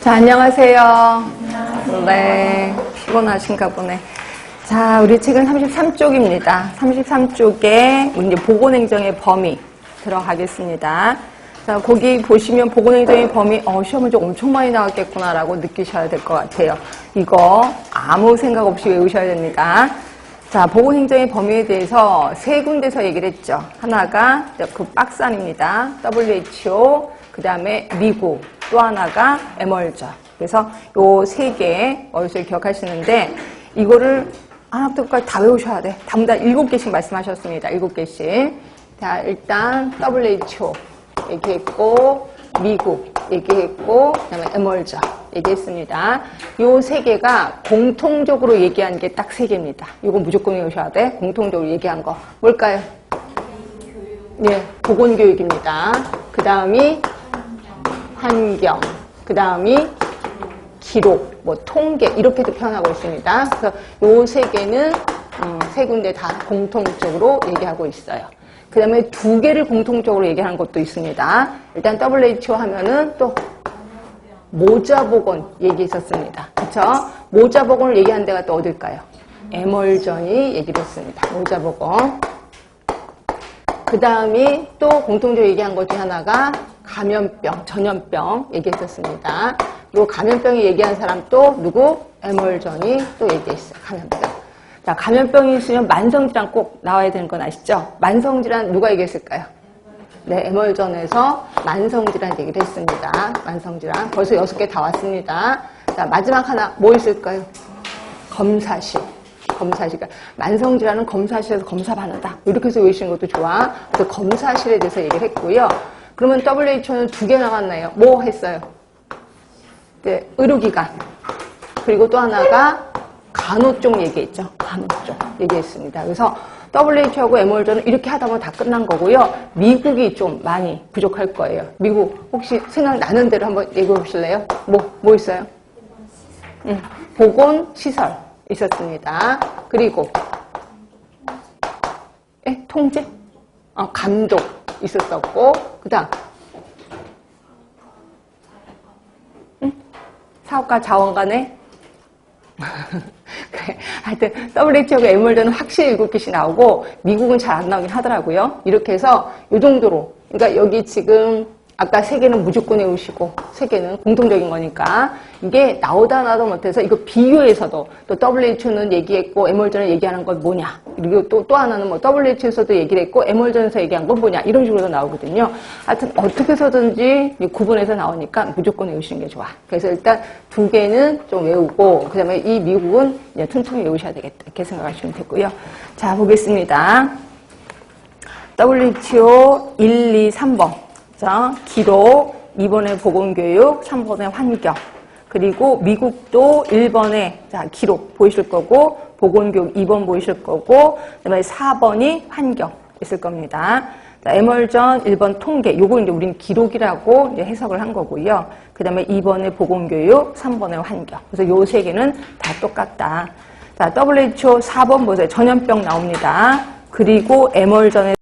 자, 안녕하세요. 네, 피곤하신가 보네. 자, 우리 책은 33쪽입니다. 33쪽에 이제 보건행정의 범위 들어가겠습니다. 자, 거기 보시면 보건행정의 범위, 어, 시험 문제 엄청 많이 나왔겠구나라고 느끼셔야 될 것 같아요. 이거 아무 생각 없이 외우셔야 됩니다. 자, 보건행정의 범위에 대해서 세 군데서 얘기를 했죠. 하나가 그 박스 안입니다. WHO, 그 다음에 미국, 또 하나가 에멀저. 그래서 요 세개 머릿속에 기억하시는데 이거를 하나부터 끝까지 다 외우셔야 돼. 전부 다 일곱 개씩 말씀하셨습니다. 일곱 개씩. 자, 일단 WHO 얘기했고 미국 얘기했고 그다음에 에멀저 얘기했습니다. 요 세 개가 공통적으로 얘기한 게 딱 세 개입니다. 이거 무조건 외우셔야 돼. 공통적으로 얘기한 거 뭘까요? 예, 보건교육입니다. 그 다음이 환경, 그 다음이 기록, 뭐 통계 이렇게도 표현하고 있습니다. 그래서 요 세 개는 음, 세 군데 다 공통적으로 얘기하고 있어요. 그 다음에 두 개를 공통적으로 얘기하는 것도 있습니다. 일단 WHO 하면은 또 모자보건 얘기했었습니다. 그쵸? 모자보건을 얘기한 데가 또 어딜까요? 에멀전이 얘기를 했습니다. 모자보건. 그 다음이 또 공통적으로 얘기한 것 중에 하나가 감염병, 전염병 얘기했었습니다. 요 감염병이 얘기한 사람 또 누구? 에멀전이 또 얘기했어요. 감염병. 자, 감염병이 있으면 만성질환 꼭 나와야 되는 건 아시죠? 만성질환 누가 얘기했을까요? 네, 에멀전에서 만성질환 얘기를 했습니다. 만성질환. 벌써 여섯 개 다 왔습니다. 자, 마지막 하나 뭐 있을까요? 검사실. 검사실. 만성질환은 검사실에서 검사 받는다. 이렇게 해서 외우시는 것도 좋아. 그래서 검사실에 대해서 얘기를 했고요. 그러면 WHO는 두개 남았나요? 뭐 했어요? 네, 의료기관. 그리고 또 하나가 간호 쪽 얘기했죠. 간호 쪽 얘기했습니다. 그래서 WHO하고 에멀전은 이렇게 하다 보면 다 끝난 거고요. 미국이 좀 많이 부족할 거예요. 미국 혹시 생각나는 대로 한번 얘기해 보실래요? 뭐, 뭐 있어요? 음, 보건 시설 있었습니다. 그리고 예, 통제? 어, 감독 있었었고 그 다음 음? 사업가 자원 간에 그래. 하여튼 WHO가 에멀전은 확실히 일곱 개씩 나오고 미국은 잘 안 나오긴 하더라고요. 이렇게 해서 이 정도로 그러니까 여기 지금 아까 세 개는 무조건 외우시고 세 개는 공통적인 거니까 이게 나오다 나도 못해서 이거 비교해서도 또 WHO는 얘기했고 에멀전은 얘기하는 건 뭐냐 그리고 또, 또 하나는 뭐 WHO에서도 얘기를 했고 에멀전에서 얘기한 건 뭐냐 이런 식으로 나오거든요. 하여튼 어떻게 해서든지 구분해서 나오니까 무조건 외우시는 게 좋아. 그래서 일단 두 개는 좀 외우고 그 다음에 이 미국은 이제 틈틈이 외우셔야 되겠다 이렇게 생각하시면 되고요. 자 보겠습니다. WHO 1, 2, 3번. 자, 기록, 2번에 보건교육, 3번에 환경. 그리고 미국도 1번에 자, 기록 보이실 거고, 보건교육 2번 보이실 거고, 그 다음에 4번이 환경 있을 겁니다. 자, 에멀전 1번 통계. 요거 이제 우린 기록이라고 이제 해석을 한 거고요. 그 다음에 2번에 보건교육, 3번에 환경. 그래서 요 세 개는 다 똑같다. 자, WHO 4번 보세요. 전염병 나옵니다. 그리고 에멀전에